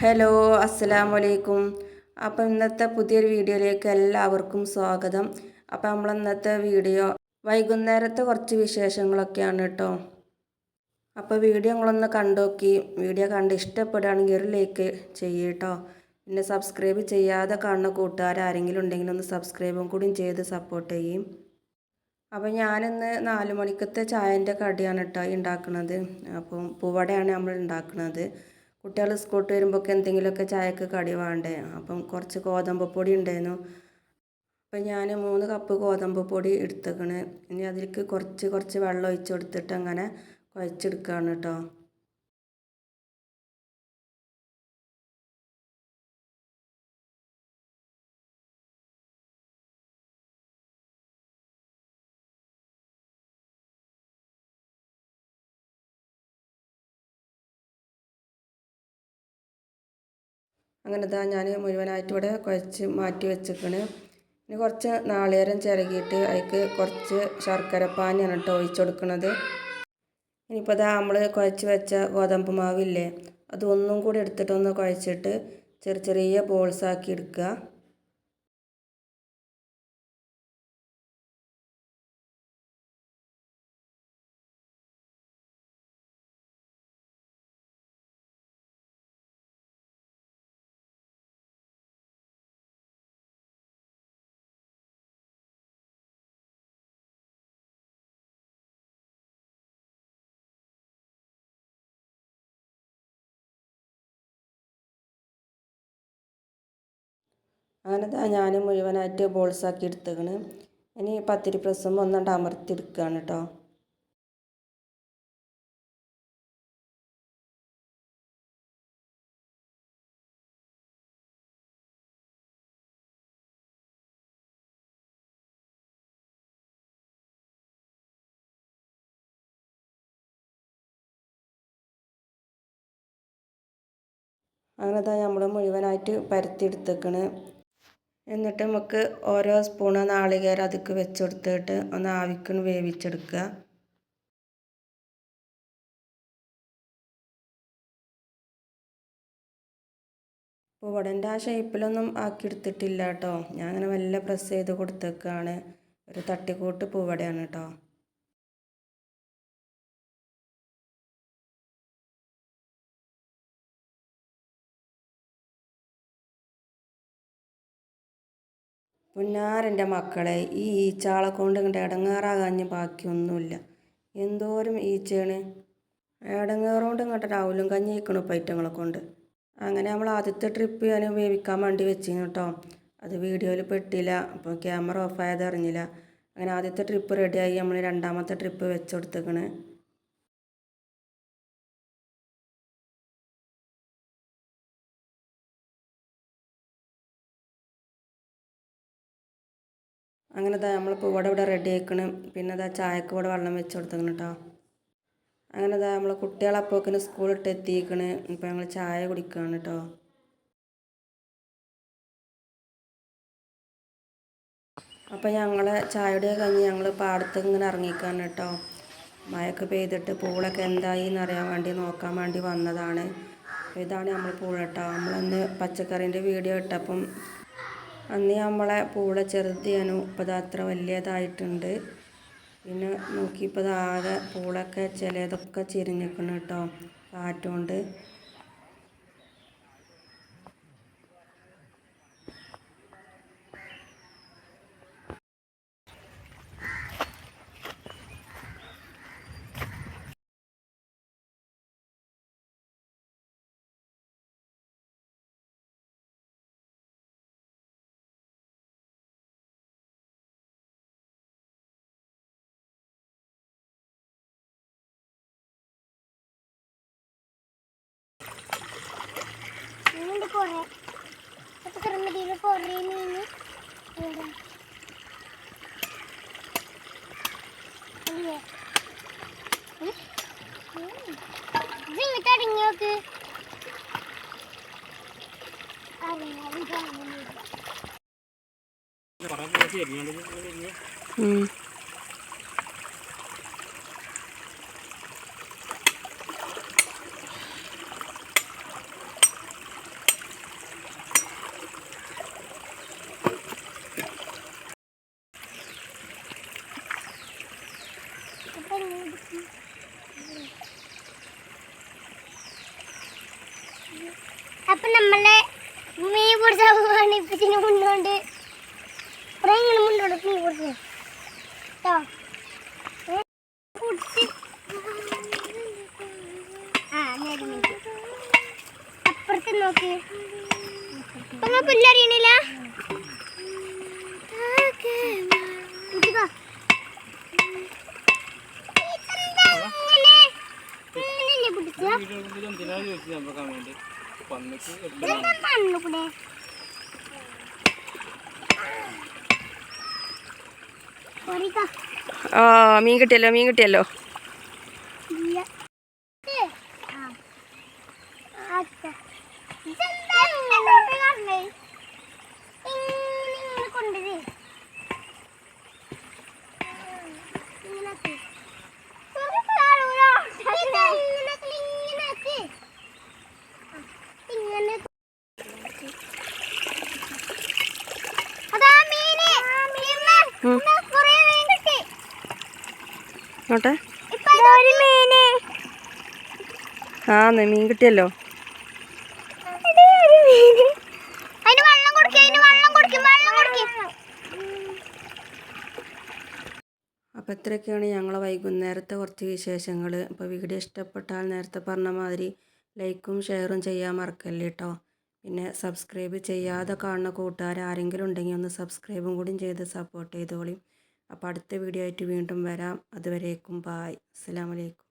Hello അസ്സലാമു അലൈക്കും അപ്പോൾ ഇന്നത്തെ പുതിയൊരു വീഡിയോയിലേക്ക് എല്ലാവർക്കും സ്വാഗതം. അപ്പോൾ നമ്മൾ ഇന്നത്തെ വീഡിയോ വൈകുന്നേരത്തെ കുറച്ച് വിശേഷങ്ങളൊക്കെയാണ് കേട്ടോ. അപ്പോൾ വീഡിയോ നിങ്ങളൊന്ന് കണ്ടോക്കി വീഡിയോ കണ്ട് ഇഷ്ടപ്പെടുകയാണെങ്കിൽ ഒരു ലൈക്ക് ചെയ്യ് കേട്ടോ. പിന്നെ സബ്സ്ക്രൈബ് ചെയ്യാതെ കാണുന്ന കൂട്ടുകാർ ആരെങ്കിലും ഉണ്ടെങ്കിൽ ഒന്ന് സബ്സ്ക്രൈബും കൂടിയും ചെയ്ത് സപ്പോർട്ട് ചെയ്യും. അപ്പോൾ ഞാനിന്ന് നാല് മണിക്കത്തെ ചായന്റെ കടിയാണ് കേട്ടോ ഉണ്ടാക്കുന്നത് അപ്പം പൂവടയാണ് നമ്മൾ ഉണ്ടാക്കുന്നത് കുട്ടികൾ സ്കൂട്ട് വരുമ്പോഴൊക്കെ എന്തെങ്കിലുമൊക്കെ ചായക്ക് കടി വേണ്ടേ? അപ്പം കുറച്ച് ഗോതമ്പ് പൊടി ഉണ്ടായിരുന്നു അപ്പം ഞാൻ മൂന്ന് കപ്പ് ഗോതമ്പ് പൊടി എടുത്തേക്കണ്. ഇനി അതിലേക്ക് കുറച്ച് കുറച്ച് വെള്ളം ഒഴിച്ച് കൊടുത്തിട്ട് അങ്ങനെ കുഴച്ചെടുക്കുകയാണ് കേട്ടോ അങ്ങനെ ഇതാ ഞാൻ മുഴുവനായിട്ട് ഇവിടെ കുഴച്ച് മാറ്റി വെച്ചിരിക്കണ്. ഇനി കുറച്ച് നാളികേരം ചിരകിയിട്ട് അതിക്ക് കുറച്ച് ശർക്കര പാനിയാണ് കേട്ടോ ഒഴിച്ചു കൊടുക്കുന്നത് ഇനിയിപ്പോൾ ഇതാ നമ്മൾ കുഴച്ച് വെച്ച ഗോതമ്പ് മാവില്ലേ അതൊന്നും കൂടി എടുത്തിട്ടൊന്ന് കുഴച്ചിട്ട് ചെറിയ ചെറിയ ബോൾസ് ആക്കി എടുക്കുക. അങ്ങനെ ഞാൻ മുഴുവനായിട്ട് ബോൾസാക്കി എടുത്തേക്കണ്. ഇനി പത്തിരി പ്രസം ഒന്നണ്ട് അമർത്തി എടുക്കുകയാണ് കേട്ടോ അങ്ങനെ തന്നെ നമ്മൾ മുഴുവനായിട്ട് പരത്തിയെടുത്തേക്കണ്. എന്നിട്ട് നമുക്ക് ഓരോ സ്പൂണ് നാളികേരം അതിക്ക് വെച്ച് കൊടുത്തിട്ട് ഒന്ന് ആവിക്കണ് വേവിച്ചെടുക്കുക. അപ്പോൾ ഉടന്റെ ആ ഷേപ്പിലൊന്നും ആക്കിയെടുത്തിട്ടില്ല കേട്ടോ. ഞാൻ അങ്ങനെ വല്ല പ്രസ് ചെയ്ത് കൊടുത്തേക്കാണ്. ഒരു തട്ടിക്കൂട്ട് പൂവടയാണ് കേട്ടോ. പുന്നാരന്റെ മക്കളെ ഈ ഈച്ചാളെ കൊണ്ട് ഇങ്ങോട്ട് ഇടങ്ങാറാകാഞ്ഞ് ബാക്കിയൊന്നുമില്ല. എന്തോരം ഈച്ചയാണ്. ഇടങ്ങേറുകൊണ്ട് ഇങ്ങോട്ട് രാവിലും കഞ്ഞി വയ്ക്കണു പൈറ്റങ്ങളെ കൊണ്ട്. അങ്ങനെ നമ്മൾ ആദ്യത്തെ ട്രിപ്പ് ഞാൻ വേവിക്കാൻ വേണ്ടി വെച്ചിരുന്നു കേട്ടോ അത് വീഡിയോയിൽ പെട്ടില്ല അപ്പോൾ ക്യാമറ ഓഫായത് അറിഞ്ഞില്ല. അങ്ങനെ ആദ്യത്തെ ട്രിപ്പ് റെഡിയായി നമ്മൾ രണ്ടാമത്തെ ട്രിപ്പ് വെച്ച് അങ്ങനെ ഇതാ നമ്മൾ ഇവിടെ ഇവിടെ റെഡി ആക്കണ് പിന്നെ ഇതാ ചായക്ക് ഇവിടെ വെള്ളം വെച്ച് കൊടുത്തേക്കണം കേട്ടോ അങ്ങനെ ഇതാ നമ്മൾ കുട്ടികളപ്പോക്കിന് സ്കൂളിട്ട് എത്തിക്കണ്. ഇപ്പം ഞങ്ങൾ ചായ കുടിക്കുകയാണ് കേട്ടോ അപ്പം ഞങ്ങൾ ചായയുടെ കഴിഞ്ഞ് ഞങ്ങൾ പാടത്ത് ഇങ്ങനെ ഇറങ്ങിക്കാണ് കേട്ടോ മഴയൊക്കെ പെയ്തിട്ട് പൂളൊക്കെ എന്തായി എന്നറിയാൻ വേണ്ടി നോക്കാൻ വേണ്ടി വന്നതാണ്. ഇതാണ് നമ്മൾ പൂള കേട്ടോ നമ്മളന്ന് പച്ചക്കറീന്റെ വീഡിയോ ഇട്ടപ്പം അന്ന് നമ്മളെ പൂള ചെറുതിയാനു ഇപ്പം അത്ര വലിയതായിട്ടുണ്ട്. പിന്നെ നോക്കിയപ്പോൾ ആകെ പൂളൊക്കെ ചിലതൊക്കെ ചിരിഞ്ഞിക്കണം കേട്ടോ കാറ്റുകൊണ്ട് ഇങ്ങോട്ട് കുറേ അപ്പൊ കിടന്നടിയിൽ കുറേ മീൻ ഇവിടെ അല്ലേ? ഇത് ഇങ്ങോട്ട് അടങ്ങി നോക്ക്. അറിയാതെ അപ്പൊ നമ്മളെ മീൻ പിടിച്ച പോവാണ്. ഇപ്പത്തിന് മുന്നോണ്ട്. കുറേ ഇങ്ങനെ മുന്നോട്ട് മീൻ പിടിച്ചു. കേട്ടോ പിടിച്ച്. ആ നേരെ അപ്പുറത്ത് നോക്കി. ഇപ്പൊ നിങ്ങൾ ആ മീൻ കിട്ടിയല്ലോ മീൻ കിട്ടിയല്ലോ ഇല്ല. ഇത്. ആ. ആക്ക. ഇതെന്താ ഇങ്ങനെ കിടന്നേ? ഇങ്ങനെ ഇങ്ങനെ കൊണ്ടുവരേ. ഇങ്ങനെ ആക്ക്. ഇതെന്താ ഇങ്ങനെ ആക്കൽ? ഇങ്ങനെ ആക്ക്. ആ. ഇങ്ങനെ അതാ മീന്. ഉം. ഇമ്മ, കുറേ മീൻ കിട്ടി. നോട്ടെ ഇപ്പൊ ഇതൊരു മീന്. ആ ന്ന് മീൻ കിട്ടിയല്ലോ ഇത് ഒരു മീന്. അതിന് വെള്ളം കൊടുക്ക്, അതിന് വെള്ളം കൊടുക്ക്, മീൻ കിട്ടിയല്ലോ അപ്പോൾ ഇത്രയൊക്കെയാണ് ഞങ്ങളെ വൈകുന്നേരത്തെ കുറച്ച് വിശേഷങ്ങൾ അപ്പോൾ വീഡിയോ ഇഷ്ടപ്പെട്ടാൽ നേരത്തെ പറഞ്ഞ മാതിരി ലൈക്കും ഷെയറും ചെയ്യാൻ മറക്കല്ലേ കേട്ടോ പിന്നെ സബ്സ്ക്രൈബ് ചെയ്യാതെ കാണുന്ന കൂട്ടുകാർ ആരെങ്കിലും ഉണ്ടെങ്കിൽ ഒന്ന് സബ്സ്ക്രൈബും കൂടി ചെയ്ത് സപ്പോർട്ട് ചെയ്തോളി. അപ്പോൾ അടുത്ത വീഡിയോ ആയിട്ട് വീണ്ടും വരാം. അതുവരേക്കും ബായ് അസ്സാം വലൈക്കും